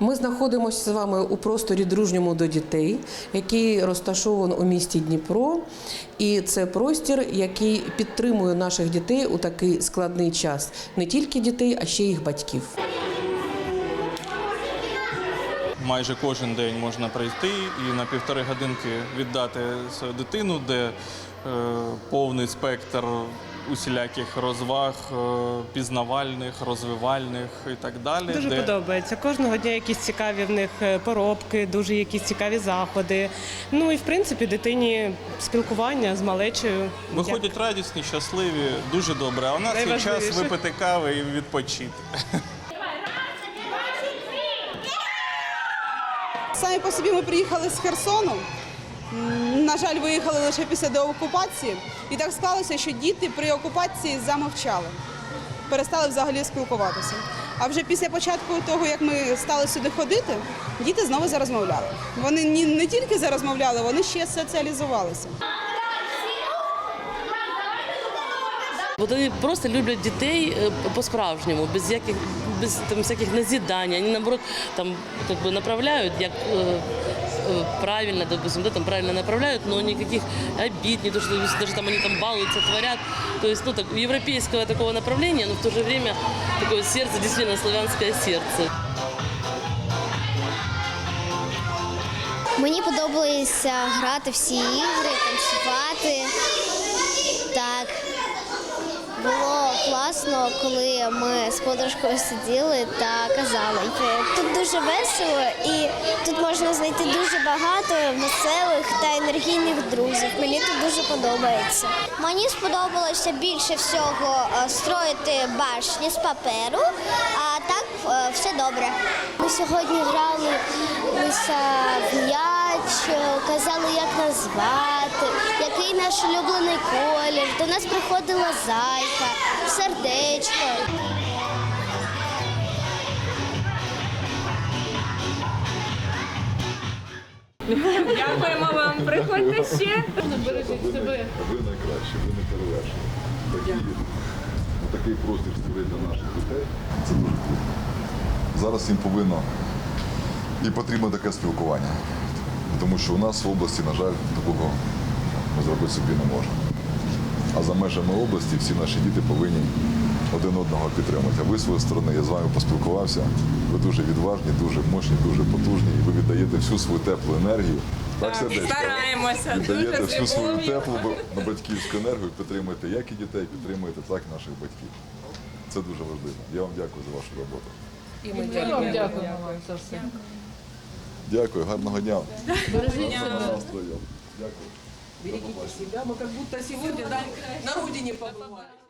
знаходимося з вами у просторі дружньому до дітей, який розташований у місті Дніпро. І це простір, який підтримує наших дітей у такий складний час. Не тільки дітей, а ще й їх батьків. майже кожен день можна прийти і на півтори годинки віддати свою дитину, де е, повний спектр усіляких розваг, е, пізнавальних, розвивальних і так далі. Дуже де подобається. Кожного дня якісь цікаві в них е, поробки, дуже якісь цікаві заходи. Ну і в принципі дитині спілкування з малечею. виходять радісні, щасливі, дуже добре. А у нас є час випити кави і відпочити. Самі по собі ми приїхали з Херсону М, На жаль, виїхали лише після деокупації. І так склалося, що діти при окупації замовчали, перестали взагалі спілкуватися. А вже після початку того, як ми стали сюди ходити, діти знову зарозмовляли. Вони ні- не тільки зарозмовляли, вони ще соціалізувалися. Вот они просто люблять дітей е, по-справжньому, без яких без там всяких назидань. Они наоборот там как бы направляют, як э, э, правильно, допустим, да, там правильно направляют, но никаких обид, не то, что даже там они там балуются, творят. То есть, ну, так, европейского такого направления, но в то же время такое сердце, действительно славянское сердце. Мені подобається грати всі ігри, танцювати. Так. Було класно, коли ми з подружкою сиділи та казали. Тут дуже весело і можна знайти дуже багато веселих та енергійних друзів. Мені тут дуже подобається. Мені сподобалося більше всього е, строїти башні з паперу, а так е, все добре. Ми сьогодні грали лише в м'яч, казали, як назвати, який наш улюблений колір. До нас приходила зайка, сердечко. Дякуємо вам. Приходьте ще. Ви найкращі, ви не перевершені. Такий простір створити для наших дітей. Це дуже круто. Зараз їм повинно і потрібно таке спілкування. Тому що у нас в області, на жаль, такого ми зробити собі не можемо. А за межами області всі наші діти повинні один одного підтримати. А ви з своєї сторони, я з вами поспілкувався. Ви дуже відважні, дуже мощні, дуже потужні. І ви віддаєте всю свою теплу енергію. Так, сердечко? Стараємося. Віддаєте Дуже всю свою теплу бо- батьківську енергію, підтримуєте як і дітей, підтримуєте так і наших батьків. Це дуже важливо. Я вам дякую за вашу роботу. І ми дякуємо. Дякую, гарного дня. Дякую. Берегите себя, мы как будто сегодня да, на родине побывали.